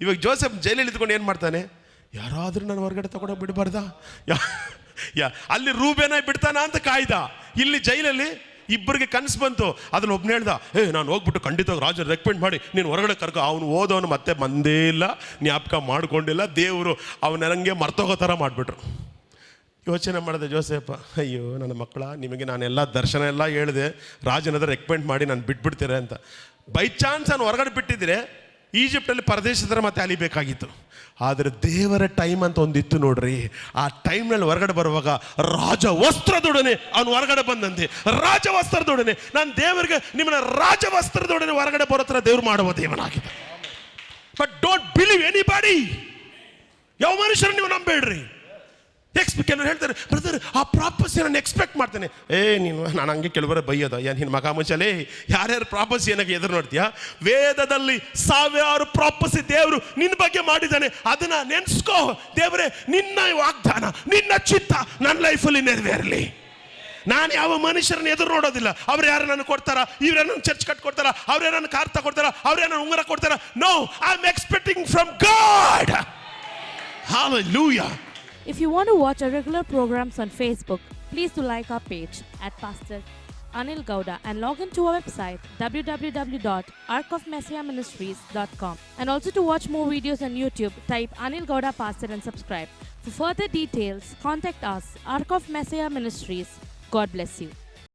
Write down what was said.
ಇವಾಗ ಜೋಸೆಫ್ ಜೈಲಲ್ಲಿ ಇದ್ಕೊಂಡು ಏನು ಮಾಡ್ತಾನೆ? ಯಾರಾದರೂ ನಾನು ಹೊರಗಡೆ ತಗೊಂಡೋಗಿ ಬಿಡಬಾರ್ದಾ? ಯಾ ಅಲ್ಲಿ ರೂಬೇನ ಬಿಡ್ತಾನ ಅಂತ ಕಾಯ್ದ. ಇಲ್ಲಿ ಜೈಲಲ್ಲಿ ಇಬ್ಬರಿಗೆ ಕನಸು ಬಂತು. ಅದನ್ನು ಒಬ್ಬನೇ ಹೇಳ್ದ, ಏ, ನಾನು ಹೋಗ್ಬಿಟ್ಟು ಖಂಡಿತ ರಾಜ ರೆಕಮೆಂಡ್ ಮಾಡಿ. ನೀನು ಹೊರಗಡೆ ಕರ್ಕೊ. ಅವನು ಓದೋನು ಮತ್ತೆ ಬಂದೇ ಇಲ್ಲ, ಜ್ಞಾಪಕ ಮಾಡ್ಕೊಂಡಿಲ್ಲ. ದೇವರು ಅವನಂಗೆ ಮರ್ತೋಗೋ ಥರ ಮಾಡಿಬಿಟ್ರು. ಯೋಚನೆ ಮಾಡಿದೆ, ಜೋಸೆಫ, ಅಯ್ಯೋ, ನನ್ನ ಮಕ್ಕಳ, ನಿಮಗೆ ನಾನೆಲ್ಲ ದರ್ಶನ ಎಲ್ಲ ಹೇಳಿದೆ. ರಾಜನದ ರೆಕಮೆಂಡ್ ಮಾಡಿ ನಾನು ಬಿಟ್ಬಿಡ್ತೀರ ಅಂತ. ಬೈ ಚಾನ್ಸ್ ನಾನು ಹೊರಗಡೆ ಬಿಟ್ಟಿದ್ರೆ ಈಜಿಪ್ಟಲ್ಲಿ ಪರದೇಶದರ ಮತ್ತೆ ಅಲಿಬೇಕಾಗಿತ್ತು. ಆದರೆ ದೇವರ ಟೈಮ್ ಅಂತ ಒಂದಿತ್ತು ನೋಡ್ರಿ. ಆ ಟೈಮ್ನಲ್ಲಿ ಹೊರಗಡೆ ಬರುವಾಗ ರಾಜ ವಸ್ತ್ರದೊಡನೆ ಅವನು ಹೊರಗಡೆ ಬಂದಂತೆ. ರಾಜ ವಸ್ತ್ರದೊಡನೆ. ನಾನು ದೇವರಿಗೆ ನಿಮ್ಮನ್ನ ರಾಜ ವಸ್ತ್ರದೊಡನೆ ಹೊರಗಡೆ ಬರೋ ಥರ ದೇವ್ರು ಮಾಡುವ ದೇವನಾಗಿದೆ ಬಟ್ ಡೋಂಟ್ ಬಿಲೀವ್ ಎನಿಬಾಡಿ ಯಾವ ಮನುಷ್ಯರು ನೀವು ನಂಬೇಡ್ರಿ. ಎಕ್ಸ್ಪೆಕ್ಟ್ ಕೆಲವರು ಹೇಳ್ತಾರೆ ಬ್ರದರ್ ಆ ಪ್ರಾಪಸಿ ನಾನು ಎಕ್ಸ್ಪೆಕ್ಟ್ ಮಾಡ್ತೇನೆ. ಏ, ನೀನು, ನಾನು ಹಂಗೆ ಕೆಲವರ ಬೈಯೋದ. ಏನು ನಿನ್ನ ಮಗ ಮುಚ್ಚಲೇ ಯಾರ್ಯಾರು ಪ್ರಾಪಸಿ ಏನಾಗಿ ಎದುರು ನೋಡ್ತೀಯಾ? ವೇದದಲ್ಲಿ ಸಾವಿರಾರು ಪ್ರಾಪಸಿ ದೇವರು ನಿನ್ನ ಬಗ್ಗೆ ಮಾಡಿದ್ದಾನೆ. ಅದನ್ನ ನೆನ್ಸ್ಕೋ. ದೇವರೇ, ನಿನ್ನ ವಾಗ್ದಾನ, ನಿನ್ನ ಚಿತ್ತ ನನ್ನ ಲೈಫಲ್ಲಿ ನೆರವೇರಲಿ ನಾನು ಯಾವ ಮನುಷ್ಯರನ್ನು ಎದುರು ನೋಡೋದಿಲ್ಲ. ಅವ್ರು ಯಾರು ನನಗೆ ಕೊಡ್ತಾರ? ಇವ್ರ ನನ್ನ ಚರ್ಚ್ ಕಟ್ಕೊಡ್ತಾರ? ಅವ್ರು ನನ್ನ ಕಾರ್ ತಗೊಡ್ತಾರ? ಅವ್ರು ನನ್ನ ಉಂಗುರ ಕೊಡ್ತಾರ? No I am expecting from God Hallelujah. If you want to watch our regular programs on Facebook, please do like our page at Pastor Anil Gauda and log into our website www.arcofmessiahministries.com. And also to watch more videos on YouTube, type Anil Gauda Pastor and subscribe. For further details, contact us, Arc of Messiah Ministries. God bless you.